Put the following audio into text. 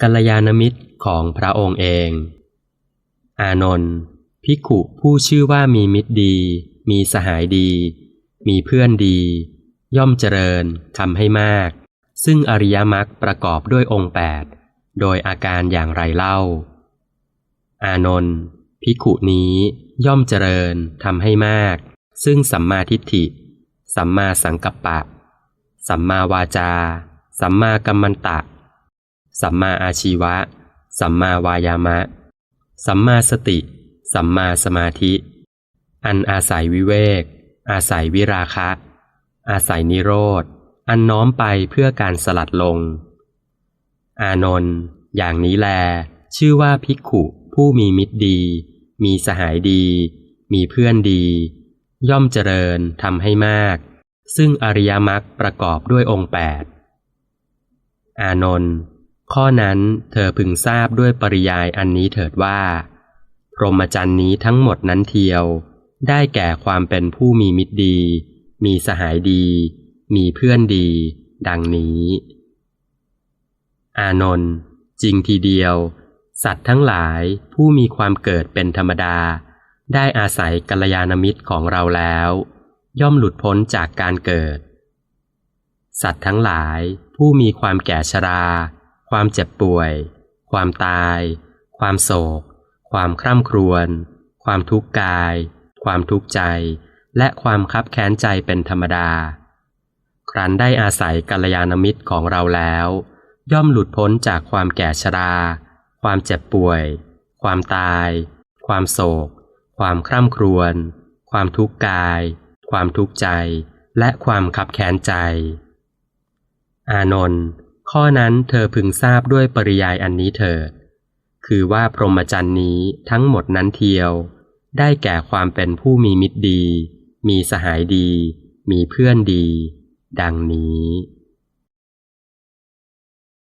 กัลยาณมิตรของพระองค์เอง อานนท์ภิขุผู้ชื่อว่ามีมิตรดี มีสหายดี มีเพื่อนดี ย่อมเจริญทำให้มาก ซึ่งอริยมรรคประกอบด้วยองค์แปดโดยอาการอย่างไรเล่า อานนท์ภิขุนี้ย่อมเจริญทำให้มาก ซึ่งสัมมาทิฏฐิ สัมมาสังกัปปะ สัมมาวาจา สัมมากัมมันตะ สัมมาอาชีวะ สัมมาวายามะ สัมมาสติ สัมมาสมาธิ อันอาศัยวิเวก อาศัยวิราคะ อาศัยนิโรธ อันน้อมไปเพื่อการสลัดลง อานนท์อย่างนี้แล ชื่อว่าภิกขุผู้มีมิตรดี มีสหายดี มีเพื่อนดี ย่อมเจริญทำให้มาก ซึ่งอริยมรรคประกอบด้วยองค์แปดอานนท์ ข้อนั้นเธอพึงทราบด้วยปริยายอันนี้เถิดว่า พรหมจรรย์นี้ทั้งหมดนั้นเทียว ได้แก่ความเป็นผู้มีมิตรดี มีสหายดี มีเพื่อนดี ดังนี้ อานนท์จริงทีเดียว สัตว์ทั้งหลายผู้มีความเกิดเป็นธรรมดา ได้อาศัยกัลยาณมิตรของเราแล้ว ย่อมหลุดพ้นจากการเกิด สัตว์ทั้งหลายผู้มีความแก่ชรา ความเจ็บป่วย ความตาย ความโศก ความคร่ำครวญ ความทุกข์กาย ความทุกข์ใจ และความคับแค้นใจเป็นธรรมดา ครั้นได้อาศัยกัลยาณมิตรของเราแล้ว ย่อมหลุดพ้นจากความแก่ชรา ความเจ็บป่วย ความตาย ความโศก ความคร่ำครวญ ความทุกข์กาย ความทุกข์ใจ และความคับแค้นใจ อานนท์ ข้อนั้นเธอพึงทราบด้วยปริยายอันนี้เถิด คือว่าพรหมจรรย์นี้ทั้งหมดนั้นเทียว ได้แก่ความเป็นผู้มีมิตรดี มีสหายดี มีเพื่อนดี ดังนี้